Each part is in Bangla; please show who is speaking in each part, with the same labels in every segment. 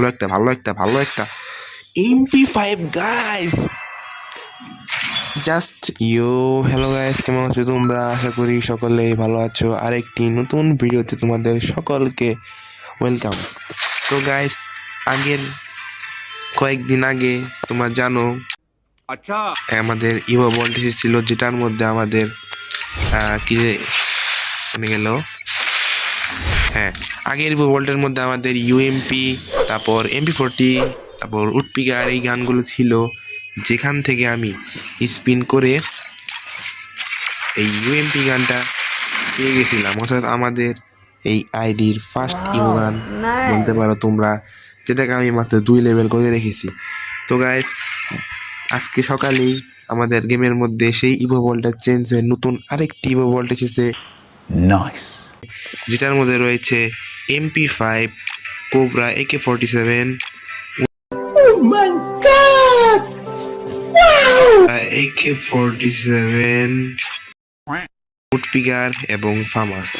Speaker 1: ভালো একটা ভালো একটা ভালো একটা MP five guys just yo hello guys কেমন আছো তোমরা? আশা করি সকলেই ভালো আছো। আরেকটি নতুন ভিডিওতে তোমাদের সকলকে ওয়েলকাম তো গাইস আগের কয়েকদিন আগে তোমার জানো
Speaker 2: আচ্ছা।
Speaker 1: আমাদের ইভো বল্ট এসেছিল যেটার মধ্যে আমাদের কি মানে গেল? হ্যাঁ আগের ইভো বলটের মধ্যে আমাদের ইউএমপি তারপর এমপি ফোরটি তারপর উটপিগার এই গানগুলো ছিল যেখান থেকে আমি স্পিন করে এই ইউএমপি গানটা পেয়ে গেছিলাম। অর্থাৎ আমাদের এই আইডির ফার্স্ট ইউ গান বলতে পারো তোমরা যেটাকে আমি মাত্র দুই লেভেল করে রেখেছি। তো গায়ে আজকে সকালেই আমাদের গেমের মধ্যে সেই ইভো বলটা চেঞ্জ হয়ে নতুন আরেকটি ইভো বল্ট এসেছে। যেটার মধ্যে রয়েছে MP five cobra AK forty seven AK forty seven woodpecker এবং ফামাস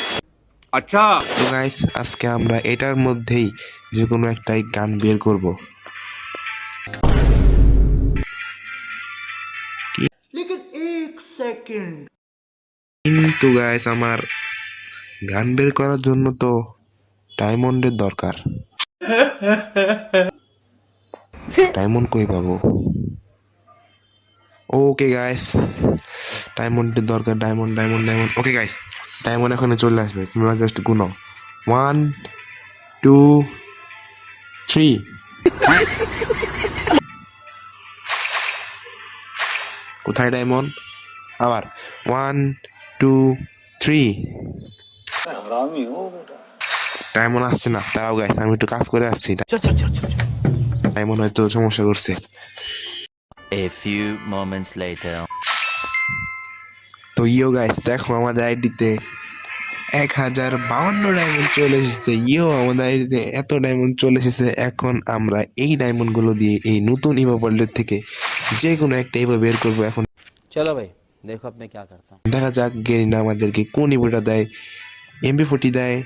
Speaker 2: আচ্ছা।
Speaker 1: তো গাইস আজকে আমরা এটার মধ্যেই যে কোনো একটাই গান বের করব। কিন্তু গাইস আমার গান বের করার জন্য তো ডায়মন্ডের দরকার। ডায়মন্ড কই পাবো? ওকে গাইস ডায়মন্ডের দরকার, diamond diamond diamond. Okay guys diamond এখানে চলে আসবে, তোমরা জাস্ট গুনো। ওয়ান টু থ্রি কোথায় ডায়মন্ড? আবার। ওয়ান টু থ্রি হ্যাঁ, ডায়মন্ড আসছে না। তারাও গাইছে আমি একটু কাজ করে আসছি। ডায়মন্ড হয়তো সমস্যা করছে
Speaker 3: A few moments later.
Speaker 1: তো ইও গাইস দেখো আমাদের আইডিতে এক হাজার বাউন্ন ডায়মন্ড চলে এসেছে। ইও আমাদের আইডিতে এত ডায়মন্ড চলে এসেছে। এখন আমরা এই ডায়মন্ডগুলো দিয়ে এই নতুন ইভো ওয়ার্ল্ডের থেকে যে কোনো একটা ইভো বের করব এখন।
Speaker 4: চলো ভাই দেখো আপনি কি করতাম।
Speaker 1: দেখা যাক গেরিনা আমাদেরকে কোন ইভোটা দেয় এমবি ফোর্টি দেয়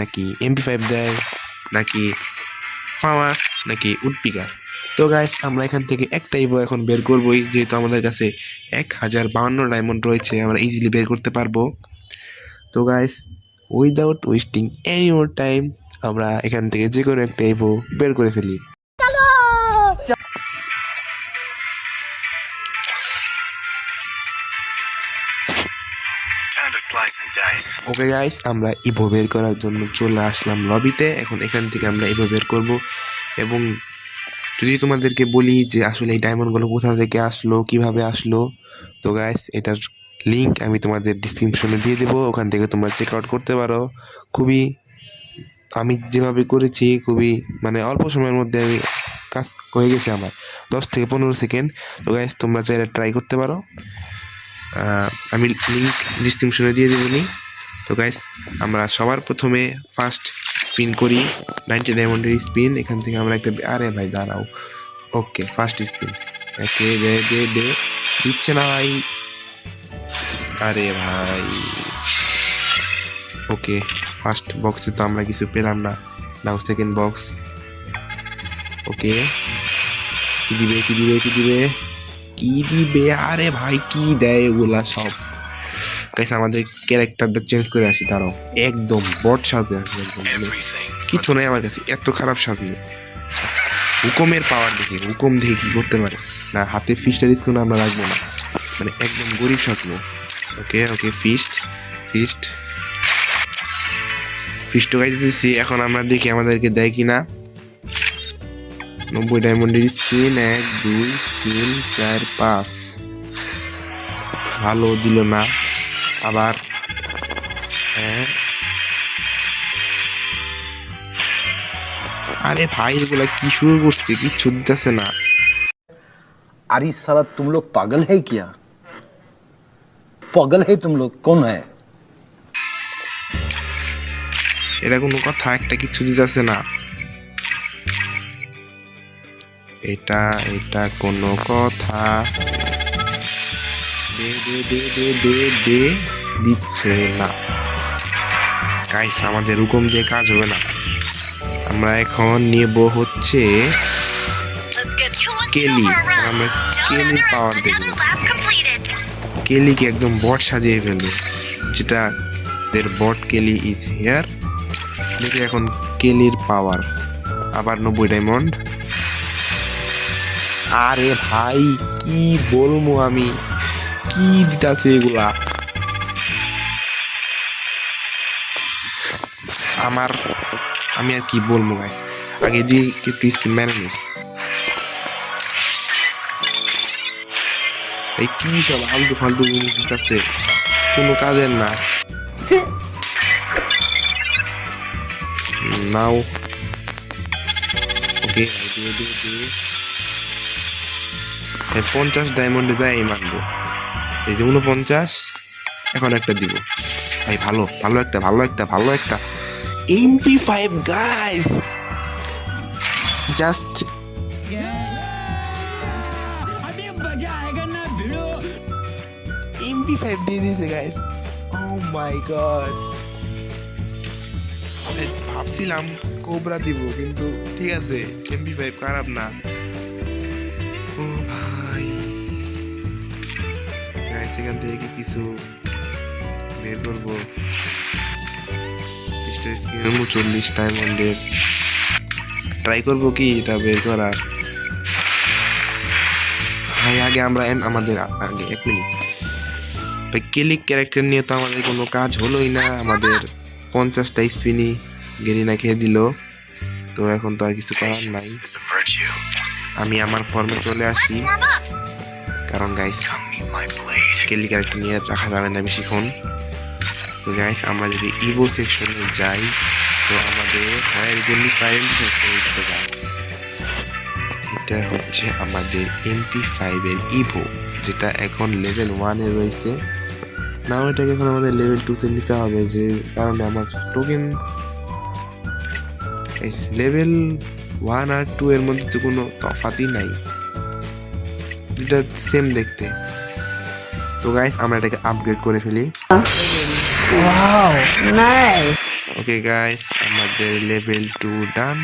Speaker 1: নাকি এমপি ফাইভ দেয়, নাকি ফাওয়া নাকি উডপিকার। তো গাইস আমরা এখান থেকে একটাই বই এখন বের করবোই, যেহেতু আমাদের কাছে এক হাজার বাউন্ন ডায়মন্ড রয়েছে, আমরা ইজিলি বের করতে পারব। তো guys without wasting any more time আমরা এখান থেকে যে কোনো একটা ইভো বের করে ফেলি। ওকে গাইস আমরা ইভো বের করার জন্য চলে আসলাম লবিতে এখন এখান থেকে আমরা ইভো বের করব। এবং যদি তোমাদেরকে বলি যে আসলে এই ডায়মন্ডগুলো কোথা থেকে আসলো, কীভাবে আসলো, তো গাইস এটার লিংক আমি তোমাদের ডিসক্রিপশনে দিয়ে দেবো। ওখান থেকে তোমরা চেক আউট করতে পারো। খুবই, আমি যেভাবে করেছি, খুবই মানে অল্প সময়ের মধ্যে আমি কাজ হয়ে গেছে আমার। দশ থেকে পনেরো সেকেন্ড তো গাইস তোমরা চাইলে ট্রাই করতে পারো। আমি লিঙ্ক ডিসক্রিপশনে দিয়ে দেবনি তো গাইস আমরা সবার প্রথমে ফার্স্ট স্পিন করি। নাইনটি ডায়মন্ডের স্পিন এখান থেকে আমরা একটা আরে ভাই, দাঁড়াও। ওকে ফার্স্ট স্পিন দে দে দিচ্ছে না ভাই। আরে ভাই। ওকে ফার্স্ট বক্সে তো আমরা কিছু পেলাম না। নাও সেকেন্ড বক্স ওকে কি দিবে কি দিবে কি দিবে? কি দিবে? আরে ভাই, কি দেয় ওগুলা সব? গাইস আমাদের ক্যারেক্টারটা চেঞ্জ করে আসি, দাঁড়াও। একদম বট সাজে একদম মানে কিছু নাই আমার কাছে, এত খারাপ সাজে। হুকুমের পাওয়ার দেখে, হুকুম দেখে কি করতে পারে? না, হাতে ফিস্টার স্কুল আমরা রাখব না। মানে একদম গরিব সাজবো। Okay okay fist fist fist guys এখন আমরা দেখি আমাদেরকে দেয় কি না নব্বই ডায়মন্ডের স্পিন এক, দুই, তিন, চার, পাঁচ। ভালো দিল না। আবার হ্যাঁ। আরে ভাই এগুলো কি শুরু করছে? কি চুদতেছে না।
Speaker 5: আরে সালা তুম লোক পাগল হ্যায় কি পাগল হ্যায় তুম লোক কোন হ্যায়
Speaker 1: সেটা কোনো কথা একটা কিছু দিতেছে না। এটা এটা কোনো কথা। দে দে দে দে দে দে। দিচ্ছে না। গাইস আমাদের হুকুম দিয়ে কাজ হবে না। আমরা এখন নেব হচ্ছে কেলি। আমরা কেলির পাওয়ার দেখব কেলিকে একদম বট সাজিয়ে ফেলব। যেটা দের বট কেলি ইজ হেয়ার দেখে এখন কেলির পাওয়ার আবার নব্বই ডায়মন্ড আরে ভাই কি বলব আমি? কি দিতাছে এগুলা? আমার আমি আর কি বলব ভাই? আগে দিয়ে একটু স্পিন মেরে নি। এই কি সব আলতু ফালতু জিনিস কোনো কাজের না। নাও। ওকে দিয়ে দিয়ে দিয়ে। এই পঞ্চাশ ডায়মন্ডে যাই মানবো এই যে উনপঞ্চাশ এখন একটা দিব। ভাই ভালো ভালো একটা ভালো একটা ভালো একটা। MP five guys just MP five দিয়ে দিয়েছে গাইস ও মাই গড ভাবছিলাম কোবরা দিব, কিন্তু ঠিক আছে এমপি ফাইভ খারাপ না। ও ভাই। এখান থেকে কিছু বের করব। চল্লিশ ডায়মন্ডের ট্রাই করব কি? এটা বের করার। ভাই, আগে আমরা এম- আমাদের আগে এক মিনিট ভাই কেলিক ক্যারেক্টার নিয়ে তো আমাদের কোনো কাজ হলোই না। আমাদের পঞ্চাশটা স্পিনই গেরিনা খেয়ে দিল। তো এখন তো আর কিছু করার নাই। আমি আমার ফর্মে চলে আসি। কারণ গাইস কেলি ক্যারেক্টার নিয়ে রাখা যাবে না বেশিক্ষণ। তো গাইস আমরা যদি ইভো সেকশনে যাই, তো আমাদের হয় জন্য প্যারেন্ট সেকশনে এটা হচ্ছে আমাদের এমপি ফাইভের ইভো যেটা এখন লেভেল ওয়ানে রয়েছে। না এটাকে এখন আমাদের লেভেল টুতে নিতে হবে, যে কারণে আমার টোকেন লেভেল ওয়ান আর টু এর মধ্যে তো কোনো তফাতই নাই। এটা সেম দেখতে। তো গাইস আমরা এটাকে আপগ্রেড করে ফেলি। ওকে গাইস আমাদের লেভেল টু ডান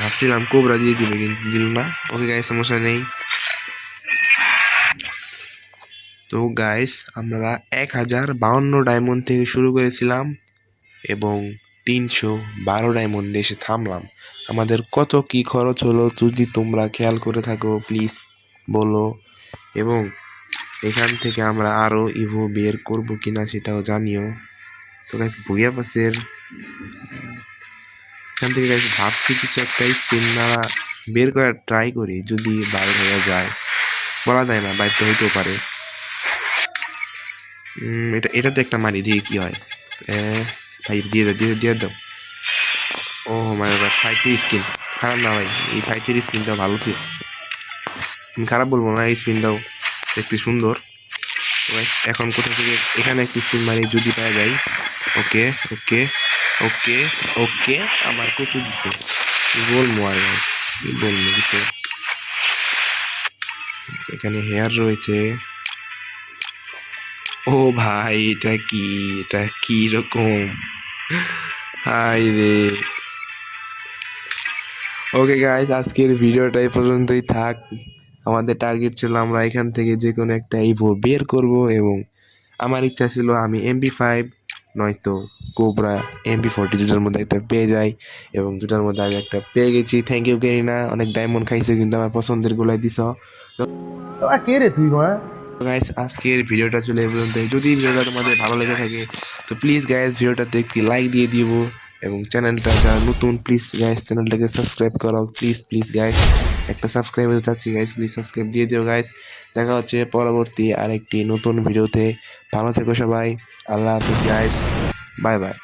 Speaker 1: ভাবছিলাম কোবরা দিয়ে দিবে কিন্তু দিল না। ওকে গাইস সমস্যা নেই। তো গাইস আমরা এক হাজার বাউন্ন ডায়মন্ড থেকে শুরু করেছিলাম এবং তিনশো বারো ডায়মন্ডে এসে থামলাম। আমাদের কত কি খরচ হলো যদি তোমরা খেয়াল করে থাকো প্লিজ বলো। এবং এখান থেকে আমরা আরও ইভো বের করব কিনা সেটাও জানিও। তো গাইস ভুইয়া পাসের এখান থেকে গাইস ভাবছি কিছু একটা স্পিন না বের করার ট্রাই করি যদি বাইর হয়ে যায়। বলা যায় না বাইর তো হইতেও পারে। উম, এটা তো একটা মারি দিয়ে কি হয়। ভাই দিয়ে দাও দিয়ে দিয়ে দাও। ও গড ফাইটের স্কিন খারাপ না ভাই এই ফাইটের স্কিনটা ভালো ছিল। আমি খারাপ বলব না, এই স্পিনটাও দেখতে সুন্দর। এখন কোথা থেকে, এখানে একটি স্পিন মারি যদি পাওয়া যায়, ওকে ওকে ওকে ওকে, আমার কচু দিতে বলব এখানে হেয়ার রয়েছে। ও ভাই, এটা কি? এটা কি রকম? হাই রে। ওকে গাইজ আজকের ভিডিওটা পর্যন্তই থাক। আমাদের টার্গেট ছিল আমরা এখান থেকে যে কোনো একটা ইভো বের করব এবং আমার ইচ্ছা ছিল আমি এমবি ফাইভ নয়তো কোবরা এমবি ফোরটি দুটার মধ্যে একটা পেয়ে যাই এবং দুটার মধ্যে আমি একটা পেয়ে গেছি। থ্যাংক ইউ কেরিনা অনেক ডায়মন্ড খাইছে কিন্তু আমার পছন্দের গুলাই দিছ।
Speaker 5: কে রে তুই মা?
Speaker 1: গাইস আজকের ভিডিওটা চলে এই পর্যন্ত যদি ভিডিওটা তোমাদের ভালো লেগে থাকে তো প্লিজ গাইস ভিডিওটাতে একটি লাইক দিয়ে দিব। এবং চ্যানেলটা যারা নতুন প্লিজ গাইস চ্যানেলটাকে সাবস্ক্রাইব করো প্লিজ প্লিজ গাইস একটা সাবস্ক্রাইব হতে চাচ্ছি গাইস প্লিজ সাবস্ক্রাইব দিয়ে দিও গাইস দেখা হচ্ছে পরবর্তী আরেকটি নতুন ভিডিওতে। ভালো থেকো সবাই। আল্লাহ হাফিজ গাইস বাই বাই